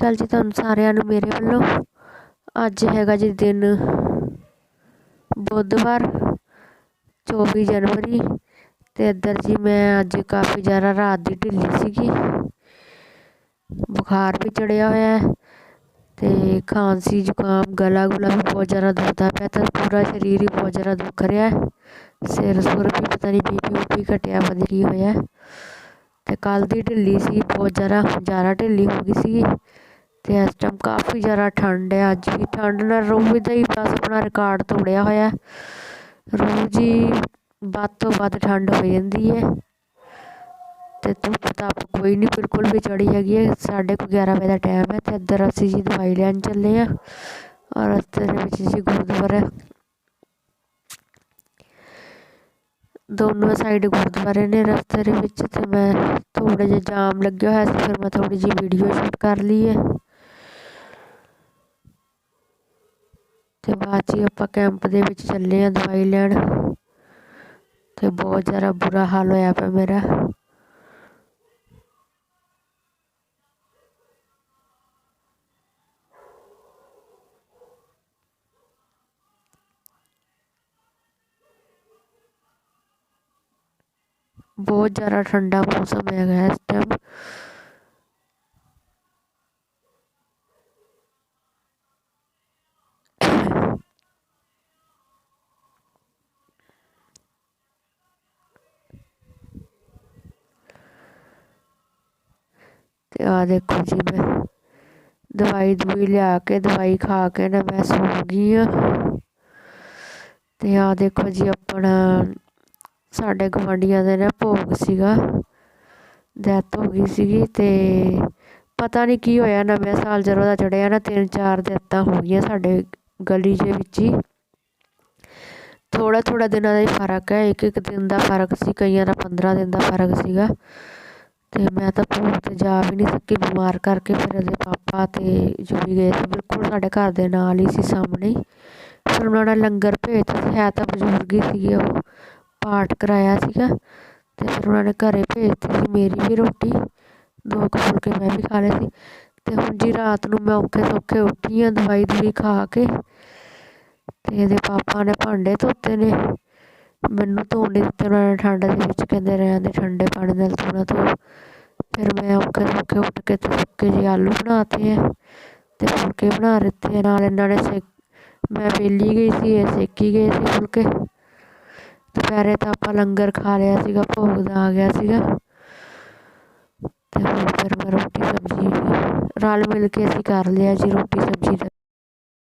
ਅਕਾਲ ਜੀ ਤੁਹਾਨੂੰ ਸਾਰਿਆਂ ਨੂੰ ਮੇਰੇ ਵੱਲੋਂ। ਅੱਜ ਹੈਗਾ ਜੀ ਦਿਨ ਬੁੱਧਵਾਰ 24 ਜਨਵਰੀ। ਤੇ ਇੱਧਰ ਜੀ ਮੈਂ ਅੱਜ ਕਾਫੀ ਜ਼ਿਆਦਾ ਰਾਤ ਦੀ ਢਿੱਲੀ ਸੀਗੀ। ਬੁਖਾਰ ਵੀ ਚੜਿਆ ਹੋਇਆ ਹੈ ਤੇ ਖਾਂਸੀ, ਜ਼ੁਕਾਮ ਗਲਾ ਗੁਲਾ ਵੀ ਬਹੁਤ ਜ਼ਿਆਦਾ ਦੁਖਦਾ ਪਿਆ, ਤਾਂ ਪੂਰਾ ਸਰੀਰ ਹੀ ਬਹੁਤ ਜ਼ਿਆਦਾ ਦੁਖ ਰਿਹਾ ਹੈ। ਸਿਰ ਸੁਰ ਵੀ ਪਤਾ ਨਹੀਂ ਬੀਪੀ ਬੂਪੀ ਘਟਿਆ ਪਤਾ ਕੀ ਹੋਇਆ ਤੇ ਕੱਲ ਦੀ ਢਿੱਲੀ ਸੀ, ਬਹੁਤ ਜ਼ਿਆਦਾ ਜ਼ਿਆਦਾ ਢਿੱਲੀ ਹੋ ਗਈ ਸੀ ਤੇ ਇਸ ਟਾਈਮ ਕਾਫੀ ਜ਼ਿਆਦਾ ਠੰਡ ਹੈ। ਅੱਜ ਵੀ ਠੰਡ ਨਾਲ ਰੋਜ਼ ਦਾ ਹੀ ਬਸ ਆਪਣਾ ਰਿਕਾਰਡ ਤੋੜਿਆ ਹੋਇਆ ਰੋਜ਼ ਹੀ ਵੱਧ ਤੋਂ ਵੱਧ ਠੰਡ ਹੋ ਜਾਂਦੀ ਹੈ। ਤੇ ਧੁੱਪ ਧੱਪ ਕੋਈ ਨਹੀਂ ਬਿਲਕੁਲ ਵੀ ਚੜੀ ਹੈਗੀ ਹੈ। ਸਾਢੇ ਕੁ 11 ਵਜੇ ਦਾ ਟਾਈਮ ਹੈ ਤੇ ਇੱਧਰ ਅਸੀਂ ਜੀ ਦਵਾਈ ਲੈਣ ਚੱਲੇ ਆ ਔਰ ਰਸਤੇ ਦੇ ਵਿੱਚ ਜੀ ਗੁਰਦੁਆਰਾ ਦੋਨੋਂ ਸਾਈਡ ਗੁਰਦੁਆਰੇ ਨੇ ਰਸਤੇ ਦੇ ਵਿੱਚ ਤੇ ਮੈਂ ਥੋੜਾ ਜਿਹਾ ਜਾਮ ਲੱਗਿਆ ਹੋਇਆ ਸੀ, ਫਿਰ ਮੈਂ ਥੋੜੀ ਜਿਹੀ ਵੀਡੀਓ ਸ਼ੂਟ ਕਰ ਲਈ ਹੈ। ਅਤੇ ਬਾਅਦ 'ਚ ਆਪਾਂ ਕੈਂਪ ਦੇ ਵਿੱਚ ਚੱਲੇ ਹਾਂ ਦਵਾਈ ਲੈਣ। ਅਤੇ ਬਹੁਤ ਜ਼ਿਆਦਾ ਬੁਰਾ ਹਾਲ ਹੋਇਆ ਪਿਆ ਮੇਰਾ। ਬਹੁਤ ਜ਼ਿਆਦਾ ਠੰਡਾ ਮੌਸਮ ਹੈਗਾ ਇਸ ਟਾਈਮ ਤੇ ਆ, ਦੇਖੋ ਜੀ ਮੈਂ ਦਵਾਈ ਦਵਾਈ ਲਿਆ ਕੇ, ਦਵਾਈ ਖਾ ਕੇ ਨਾ ਮੈਂ ਸੌ ਗਈ ਆ। ਤੇ ਆ ਦੇਖੋ ਜੀ ਆਪਣਾ ਸਾਡੇ ਗਵਾਂਢੀਆਂ ਦੇ ਨਾ ਭੋਗ ਸੀਗਾ ਡੈਥ ਹੋ ਗਈ ਸੀਗੀ ਤੇ ਪਤਾ ਨਹੀਂ ਕੀ ਹੋਇਆ, ਨਵੇਂ ਸਾਲ ਜਦੋਂ ਦਾ ਚੜਿਆ ਨਾ ਤਿੰਨ ਚਾਰ ਡੈਥਾਂ ਹੋ ਗਈਆਂ ਸਾਡੇ ਗਲੀ ਦੇ ਵਿੱਚ ਹੀ। ਥੋੜਾ ਥੋੜਾ ਦਿਨਾਂ ਦਾ ਹੀ ਫ਼ਰਕ ਹੈ ਇੱਕ ਇੱਕ ਦਿਨ ਦਾ ਫ਼ਰਕ ਸੀ, ਕਈਆਂ ਦਾ 15 ਦਿਨ ਦਾ ਫ਼ਰਕ ਸੀਗਾ। ਅਤੇ ਮੈਂ ਤਾਂ ਭੋਗ ਤੇ ਜਾ ਵੀ ਨਹੀਂ ਸਕੀ ਬਿਮਾਰ ਕਰਕੇ, ਫਿਰ ਇਹਦੇ ਪਾਪਾ ਅਤੇ ਜੋ ਵੀ ਗਏ ਸੀ ਬਿਲਕੁਲ ਸਾਡੇ ਘਰ ਦੇ ਨਾਲ ਹੀ ਸੀ ਸਾਹਮਣੇ ਹੀ। ਫਿਰ ਉਹਨਾਂ ਨੇ ਲੰਗਰ ਭੇਜਤਾ ਸੀ, ਹੈ ਤਾਂ ਬਜ਼ੁਰਗ ਹੀ ਸੀਗੇ ਉਹ, ਪਾਠ ਕਰਾਇਆ ਸੀਗਾ। ਅਤੇ ਫਿਰ ਉਹਨਾਂ ਨੇ ਘਰੇ ਭੇਜਤੀ ਸੀ ਮੇਰੀ ਵੀ ਰੋਟੀ, ਦੋ ਕੁ ਫੁਲਕੇ ਮੈਂ ਵੀ ਖਾ ਲਏ ਸੀ। ਅਤੇ ਹੁਣ ਜੀ ਰਾਤ ਨੂੰ ਮੈਂ ਔਖੇ ਸੌਖੇ ਉੱਠੀ ਹਾਂ ਦਵਾਈ ਦਵਾਈ ਖਾ ਕੇ। ਅਤੇ ਇਹਦੇ ਪਾਪਾ ਨੇ ਭਾਂਡੇ ਧੋਤੇ ਨੇ। ਮੈਨੂੰ ਧੋਣ ਨਹੀਂ ਦਿੱਤੇ ਉਹਨਾਂ ਨੇ ਠੰਡ ਦੇ ਵਿੱਚ ਕਹਿੰਦੇ ਰਹਿਣ ਦੇ, ਠੰਡੇ ਪਾਣੀ ਨਾਲ ਧੋਣਾ ਧੋ। ਫਿਰ ਮੈਂ ਔਖੇ ਸੌਖੇ ਉੱਠ ਕੇ ਤੇ ਸੁੱਕੇ ਜਿਹੇ ਆਲੂ ਬਣਾ ਤੇ ਹੈ ਅਤੇ ਫੁਲਕੇ ਬਣਾ ਦਿੱਤੇ ਨਾਲ ਇਹਨਾਂ ਨੇ ਸੇਕ, ਮੈਂ ਵਿਹਲੀ ਗਈ ਸੀ, ਇਹ ਸੇਕੀ ਗਏ ਸੀ ਫੁਲਕੇ। ਦੁਪਹਿਰੇ ਤਾਂ ਆਪਾਂ ਲੰਗਰ ਖਾ ਲਿਆ ਸੀਗਾ, ਭੋਗ ਦਾ ਆ ਗਿਆ ਸੀਗਾ। ਤੇ ਹੁਣ ਫਿਰ ਮੈਂ ਰੋਟੀ ਸਬਜ਼ੀ, ਰਲ ਮਿਲ ਕੇ ਅਸੀਂ ਕਰ ਲਿਆ ਜੀ ਰੋਟੀ ਸਬਜ਼ੀ ਦਾ।